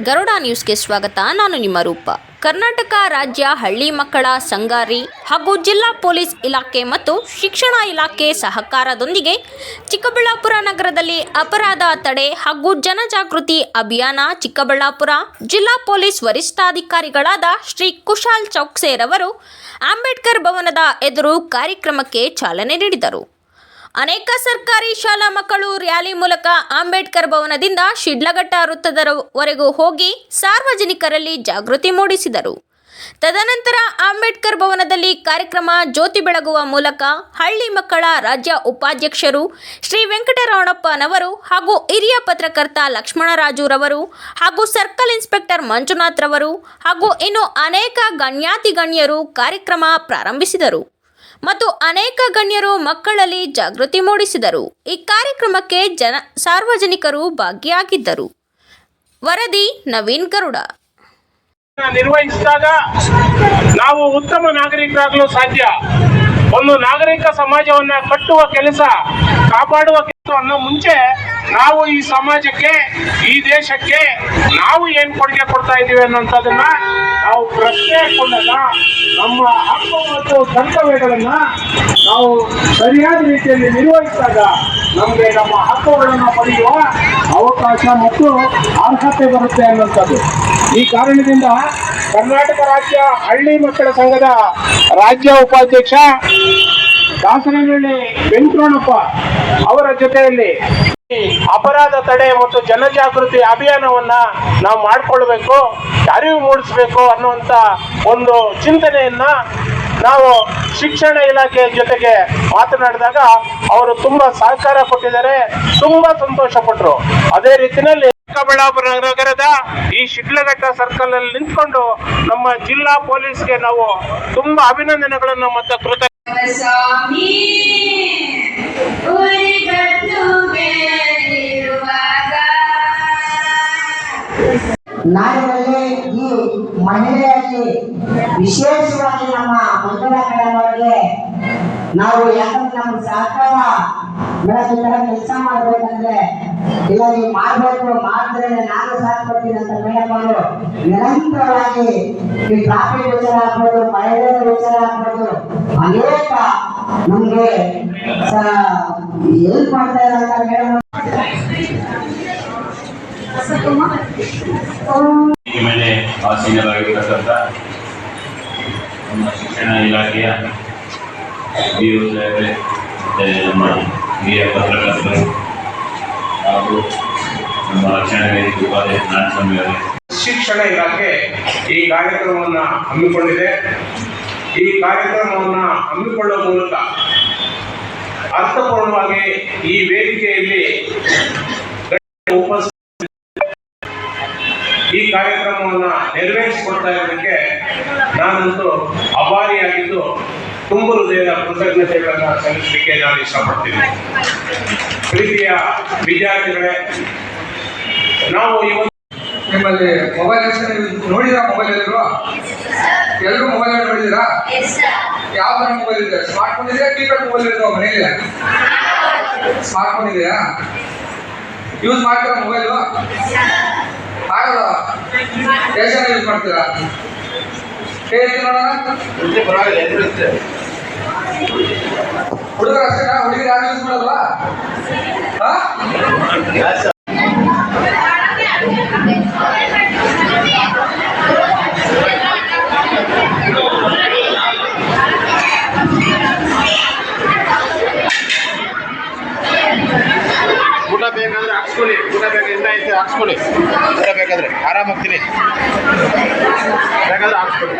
ಗರುಡ ನ್ಯೂಸ್ಗೆ ಸ್ವಾಗತ. ನಾನು ನಿಮ್ಮ ರೂಪ. ಕರ್ನಾಟಕ ರಾಜ್ಯ ಹಳ್ಳಿ ಮಕ್ಕಳ ಸಂಗಾರಿ ಹಾಗೂ ಜಿಲ್ಲಾ ಪೊಲೀಸ್ ಇಲಾಖೆ ಮತ್ತು ಶಿಕ್ಷಣ ಇಲಾಖೆ ಸಹಕಾರದೊಂದಿಗೆ ಚಿಕ್ಕಬಳ್ಳಾಪುರ ನಗರದಲ್ಲಿ ಅಪರಾಧ ತಡೆ ಹಾಗೂ ಜನಜಾಗೃತಿ ಅಭಿಯಾನ ಚಿಕ್ಕಬಳ್ಳಾಪುರ ಜಿಲ್ಲಾ ಪೊಲೀಸ್ ವರಿಷ್ಠಾಧಿಕಾರಿಗಳಾದ ಶ್ರೀ ಕುಶಾಲ್ ಚೌಕ್ಸೇರ್ ಅವರು ಅಂಬೇಡ್ಕರ್ ಭವನದ ಎದುರು ಕಾರ್ಯಕ್ರಮಕ್ಕೆ ಚಾಲನೆ ನೀಡಿದರು. ಅನೇಕ ಸರ್ಕಾರಿ ಶಾಲಾ ಮಕ್ಕಳು ರ್ಯಾಲಿ ಮೂಲಕ ಅಂಬೇಡ್ಕರ್ ಭವನದಿಂದ ಶಿಡ್ಲಘಟ್ಟ ವೃತ್ತದವರೆಗೂ ಹೋಗಿ ಸಾರ್ವಜನಿಕರಲ್ಲಿ ಜಾಗೃತಿ ಮೂಡಿಸಿದರು. ತದನಂತರ ಅಂಬೇಡ್ಕರ್ ಭವನದಲ್ಲಿ ಕಾರ್ಯಕ್ರಮ ಜ್ಯೋತಿ ಬೆಳಗುವ ಮೂಲಕ ಹಳ್ಳಿ ಮಕ್ಕಳ ರಾಜ್ಯ ಉಪಾಧ್ಯಕ್ಷರು ಶ್ರೀ ವೆಂಕಟರಮಣಪ್ಪನವರು ಹಾಗೂ ಹಿರಿಯ ಪತ್ರಕರ್ತ ಲಕ್ಷ್ಮಣರಾಜುರವರು ಹಾಗೂ ಸರ್ಕಲ್ ಇನ್ಸ್ಪೆಕ್ಟರ್ ಮಂಜುನಾಥ್ ರವರು ಹಾಗೂ ಇನ್ನು ಅನೇಕ ಗಣ್ಯಾತಿ ಗಣ್ಯರು ಕಾರ್ಯಕ್ರಮ ಪ್ರಾರಂಭಿಸಿದರು. ಮತ್ತು ಅನೇಕ ಗಣ್ಯರು ಮಕ್ಕಳಲ್ಲಿ ಜಾಗೃತಿ ಮೂಡಿಸಿದರು. ಈ ಕಾರ್ಯಕ್ರಮಕ್ಕೆ ಜನ ಸಾರ್ವಜನಿಕರು ಭಾಗಿಯಾಗಿದ್ದರು. ವರದಿ ನವೀನ್ ಗರುಡ. ನಿರ್ವಹಿಸಿದಾಗ ನಾವು ಉತ್ತಮ ನಾಗರಿಕರಾಗಲು ಸಾಧ್ಯ. ಒಂದು ನಾಗರಿಕ ಸಮಾಜವನ್ನ ಕಟ್ಟುವ ಕೆಲಸ, ಕಾಪಾಡುವ ಕೆಲಸವನ್ನು ಮುಂಚೆ ನಾವು ಈ ಸಮಾಜಕ್ಕೆ, ಈ ದೇಶಕ್ಕೆ ನಾವು ಏನ್ ಕೊಡುಗೆ ಕೊಡ್ತಾ ಇದ್ದೀವಿ ಅನ್ನೋಂಥದನ್ನ ನಾವು ಪ್ರಶ್ನೆ ಕೊಂಡಾಗ ನಮ್ಮ ಹಕ್ಕು ಮತ್ತು ಕರ್ತವ್ಯಗಳನ್ನ ನಾವು ಸರಿಯಾದ ರೀತಿಯಲ್ಲಿ ನಿರ್ವಹಿಸಿದಾಗ ನಮಗೆ ನಮ್ಮ ಹಕ್ಕುಗಳನ್ನು ಪಡೆಯುವ ಅವಕಾಶ ಮತ್ತು ಅರ್ಹತೆ ಬರುತ್ತೆ ಅನ್ನುವಂಥದ್ದು. ಈ ಕಾರಣದಿಂದ ಕರ್ನಾಟಕ ರಾಜ್ಯ ಹಳ್ಳಿ ಮಕ್ಕಳ ಸಂಘದ ರಾಜ್ಯ ಉಪಾಧ್ಯಕ್ಷ ದಾಸನಹಳ್ಳಿ ವೆಂಕಟರಣಪ್ಪ ಅವರ ಜೊತೆಯಲ್ಲಿ ಅಪರಾಧ ತಡೆ ಮತ್ತು ಜನಜಾಗೃತಿ ಅಭಿಯಾನವನ್ನ ನಾವು ಮಾಡಿಕೊಳ್ಬೇಕು, ಅರಿವು ಮೂಡಿಸಬೇಕು ಅನ್ನುವಂತ ಒಂದು ಚಿಂತನೆಯನ್ನ ನಾವು ಶಿಕ್ಷಣ ಇಲಾಖೆಯ ಜೊತೆಗೆ ಮಾತನಾಡಿದಾಗ ಅವರು ತುಂಬಾ ಸಹಕಾರ ಕೊಟ್ಟಿದ್ದಾರೆ, ತುಂಬಾ ಸಂತೋಷ ಪಟ್ಟರು ಅದೇ ರೀತಿಯಲ್ಲಿ ಚಿಕ್ಕಬಳ್ಳಾಪುರ ನಗರದ ಈ ಶಿಡ್ಲಘಟ್ಟ ಸರ್ಕಲ್ ಅಲ್ಲಿ ನಿಂತ್ಕೊಂಡು ನಮ್ಮ ಜಿಲ್ಲಾ ಪೊಲೀಸ್ಗೆ ನಾವು ತುಂಬಾ ಅಭಿನಂದನೆಗಳನ್ನು ಮತ್ತು ಕೃತ ಸ್ವಾಮಿ ನಾಡಿನಲ್ಲಿ ಈ ಮಹಿಳೆಯಲ್ಲಿ ವಿಶೇಷವಾಗಿ ನಮ್ಮ ಮಂಗಳ ಮೇಡಮ್ ಅವರಿಗೆ ನಾವು ಯಾಕಂದ್ರೆ ನಮ್ಮ ಸಹಕಾರ ಬೆಳಗ್ಗೆ ತರ ಕೆಲಸ ಮಾಡ್ಬೇಕಂದ್ರೆ ಇಲ್ಲ ನೀವು ಮಾಡ್ಬೇಕು ಮಾಡಿದ್ರೆ ನಾನು ಸಾಥ್ ಕೊಡ್ತೀನಿ ಅಂತ ಮೇಡಮ್ ಅವರು ನಿರಂತರವಾಗಿ ಈ ಟ್ರಾಫಿಕ್ ವಿಚಾರ ಆಗ್ಬೋದು ಮಹಿಳೆಯರ ವಿಚಾರ ನಮ್ಗೆ ಹೆಲ್ಪ್ ಮಾಡ್ತಾ ಇರೋಂಥ ಮೇಡಮ್ ಈ ಮೇಲೆ ಆಸೀನರಾಗಿರ್ತಕ್ಕಂಥ ನಮ್ಮ ಶಿಕ್ಷಣ ಇಲಾಖೆಯ ಬಿ ಒ ಸಾಹೇಬ್ರೆ ಮತ್ತು ನಮ್ಮ ಹಿರಿಯ ಪತ್ರಕರ್ತರು ಹಾಗೂ ನಮ್ಮ ರಕ್ಷಣಾ ವೇದಿಕೆ ಉಪಾಧ್ಯಕ್ಷ ನಾರಾಯಣಸ್ವಾಮಿ ಅವರೇ ಶಿಕ್ಷಣ ಇಲಾಖೆ ಈ ಕಾರ್ಯಕ್ರಮವನ್ನು ಹಮ್ಮಿಕೊಂಡಿದೆ. ಈ ಕಾರ್ಯಕ್ರಮವನ್ನು ಹಮ್ಮಿಕೊಳ್ಳುವ ಮೂಲಕ ಅರ್ಥಪೂರ್ಣವಾಗಿ ಈ ವೇದಿಕೆಯಲ್ಲಿ ಈ ಕಾರ್ಯಕ್ರಮವನ್ನು ನೆರವೇರಿಸಿಕೊಡ್ತಾ ಇರೋದಕ್ಕೆ ನಾನಂತೂ ಅಭಾರಿಯಾಗಿದ್ದು ತುಂಬ ಹೃದಯದ ಕೃತಜ್ಞತೆಗಳನ್ನು ಸಲ್ಲಿಸಲಿಕ್ಕೆ ನಾನು ಇಷ್ಟಪಡ್ತೀನಿ. ಪ್ರೀತಿಯ ವಿದ್ಯಾರ್ಥಿಗಳೇ, ನಾವು ಇವತ್ತು ನಿಮ್ಮಲ್ಲಿ ಮೊಬೈಲ್ ನೋಡಿದ ಮೊಬೈಲ್ ಎಲ್ಲರೂ ಎಲ್ಲರೂ ಮೊಬೈಲ್ ನೋಡಿದ್ದೀರಾ? ಯಾವ ತರ ಮೊಬೈಲ್ ಇದೆ? ಸ್ಮಾರ್ಟ್ ಫೋನ್ ಇದೆಯಾ ಕೀಪ್ಯಾಡ್ ಮೊಬೈಲ್ ಇದೆ ಮನೆಯಲ್ಲಿ? ಸ್ಮಾರ್ಟ್ ಫೋನ್ ಇದೆಯಾ? ಯೂಸ್ ಮಾಡ್ತೀರಾ ಮೊಬೈಲ್ ಆಗಲ್ಲ ಎಷ್ಟು ಯೂಸ್ ಮಾಡ್ತೀರಾ? ಹೇಳಿ ನೋಡೋಣ? ಹುಡುಗರು ಅಷ್ಟೇನಾ? ಹುಡುಗರು ಯಾರು ಯೂಸ್ ಮಾಡಲ್ವಾ? ಹಾ ಊಟ ಬೇಕಾದ್ರೆ ಹಾಕ್ಸ್ಕೊಳ್ಳಿ ಊಟ ಬೇಕಾದ್ರೆ ಇನ್ನ ಐತೆ ಹಾಕ್ಸ್ಕೊಳ್ಳಿ ಊಟ ಬೇಕಾದ್ರೆ ಆರಾಮಾಗ್ತೀನಿ ಬೇಕಾದ್ರೆ ಹಾಕ್ಸ್ಕೊಳ್ಳಿ